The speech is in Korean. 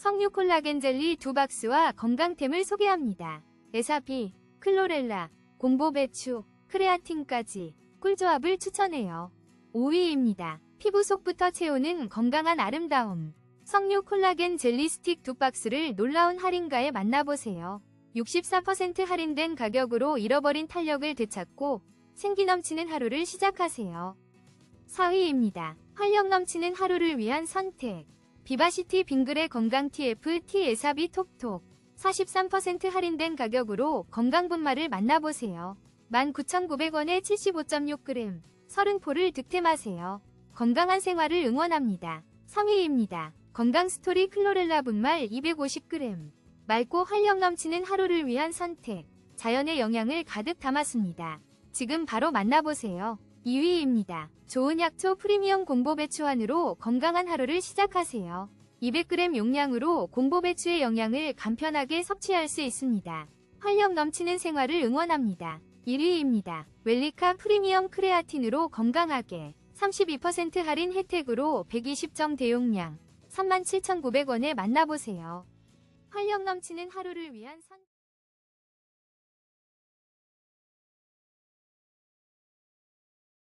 석류 콜라겐 젤리 두 박스와 건강템을 소개합니다. 에사피, 클로렐라, 공보배추, 크레아틴까지 꿀조합을 추천해요. 5위입니다. 피부 속부터 채우는 건강한 아름다움. 석류 콜라겐 젤리 스틱 두 박스를 놀라운 할인가에 만나보세요. 64% 할인된 가격으로 잃어버린 탄력을 되찾고 생기 넘치는 하루를 시작하세요. 4위입니다. 활력 넘치는 하루를 위한 선택. 비바시티 빙글의 건강 TF T 에사비 톡톡. 43% 할인된 가격으로 건강 분말을 만나보세요. 19,900원에 75.6g. 30포를 득템하세요. 건강한 생활을 응원합니다. 3위입니다. 건강 스토리 클로렐라 분말 250g. 맑고 활력 넘치는 하루를 위한 선택. 자연의 영양을 가득 담았습니다. 지금 바로 만나보세요. 2위입니다. 좋은 약초 프리미엄 공보 배추환으로 건강한 하루를 시작하세요. 200g 용량으로 공보 배추의 영양을 간편하게 섭취할 수 있습니다. 활력 넘치는 생활을 응원합니다. 1위입니다. 웰리카 프리미엄 크레아틴으로 건강하게 32% 할인 혜택으로 120정 대용량 37,900원에 만나보세요. 활력 넘치는 하루를 위한 선